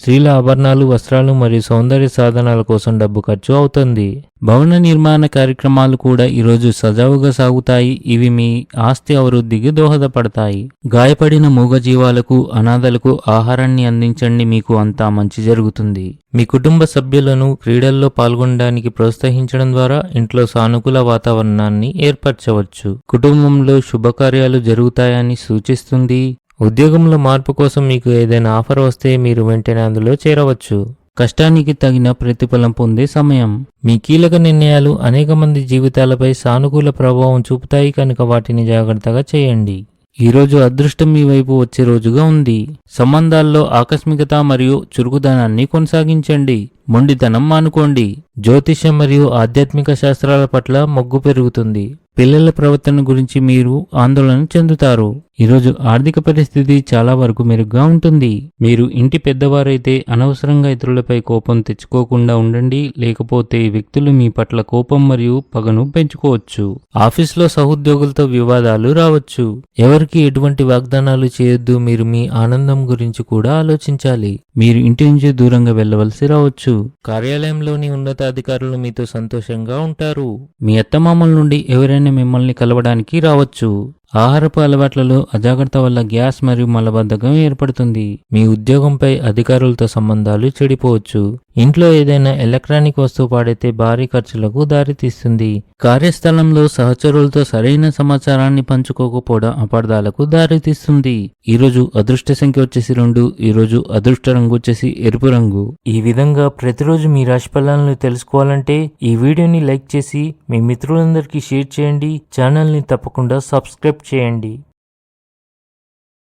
స్త్రీల ఆభరణాలు వస్త్రాలు మరియు సౌందర్య సాధనాల కోసం డబ్బు ఖర్చు అవుతుంది. భవన నిర్మాణ కార్యక్రమాలు కూడా ఈరోజు సజావుగా సాగుతాయి. ఇవి మీ ఆస్తి అభివృద్ధికి దోహదపడతాయి. గాయపడిన మూగజీవాలకు అనాథలకు ఆహారాన్ని అందించండి. మీకు అంతా మంచి జరుగుతుంది. మీ కుటుంబ సభ్యులను క్రీడల్లో పాల్గొనడానికి ప్రోత్సహించడం ద్వారా ఇంట్లో సానుకూల వాతావరణాన్ని ఏర్పరచవచ్చు. కుటుంబంలో శుభకార్యాలు జరుగుతాయని సూచిస్తుంది. ఉద్యోగంలో మార్పు కోసం మీకు ఏదైనా ఆఫర్ వస్తే మీరు వెంటనే అందులో చేరవచ్చు. కష్టానికి తగిన ప్రతిఫలం పొందే సమయం. మీ కీలక నిర్ణయాలు అనేక మంది జీవితాలపై సానుకూల ప్రభావం చూపుతాయి కనుక వాటిని జాగ్రత్తగా చేయండి. ఈరోజు అదృష్టం మీ వైపు వచ్చే రోజుగా ఉంది. సంబంధాల్లో ఆకస్మికత మరియు చురుకుదనాన్ని కొనసాగించండి. మొండితనం మానుకోండి. జ్యోతిష్యం మరియు ఆధ్యాత్మిక శాస్త్రాల పట్ల మొగ్గు పెరుగుతుంది. పిల్లల ప్రవర్తన గురించి మీరు ఆందోళన చెందుతారు. ఈరోజు ఆర్థిక పరిస్థితి చాలా వరకు మెరుగ్గా ఉంటుంది. మీరు ఇంటి పెద్దవారైతే అనవసరంగా ఇతరులపై కోపం తెచ్చుకోకుండా ఉండండి. లేకపోతే వ్యక్తులు మీ పట్ల కోపం మరియు పగను పెంచుకోవచ్చు. ఆఫీస్లో సహోద్యోగులతో వివాదాలు రావచ్చు. ఎవరికి ఎటువంటి వాగ్దానాలు చేయొద్దు మీరు మీ ఆనందం గురించి కూడా ఆలోచించాలి. మీరు ఇంటి నుంచి దూరంగా వెళ్ళవలసి రావచ్చు. కార్యాలయంలోని ఉన్నతాధికారులు మీతో సంతోషంగా ఉంటారు. మీ అత్తమామల నుండి ఎవరైనా మిమ్మల్ని కలవడానికి రావచ్చు. ఆహారపు అలవాట్లలో అజాగ్రత్త వల్ల గ్యాస్ మరియు మలబద్ధకం ఏర్పడుతుంది. మీ ఉద్యోగంపై అధికారులతో సంబంధాలు చెడిపోవచ్చు. ఇంట్లో ఏదైనా ఎలక్ట్రానిక్ వస్తువు పాడైతే భారీ ఖర్చులకు దారితీస్తుంది. కార్యస్థలంలో సహచరులతో సరైన సమాచారాన్ని పంచుకోకపోవడం అపార్థాలకు దారితీస్తుంది. ఈరోజు అదృష్ట సంఖ్య వచ్చేసి రెండు ఈరోజు అదృష్ట రంగు వచ్చేసి ఎరుపు రంగు. ఈ విధంగా ప్రతిరోజు మీ రాశి ఫలాలను తెలుసుకోవాలంటే ఈ వీడియోని లైక్ చేసి మీ మిత్రులందరికీ షేర్ చేయండి. ఛానల్ని తప్పకుండా సబ్స్క్రైబ్ చేయండి.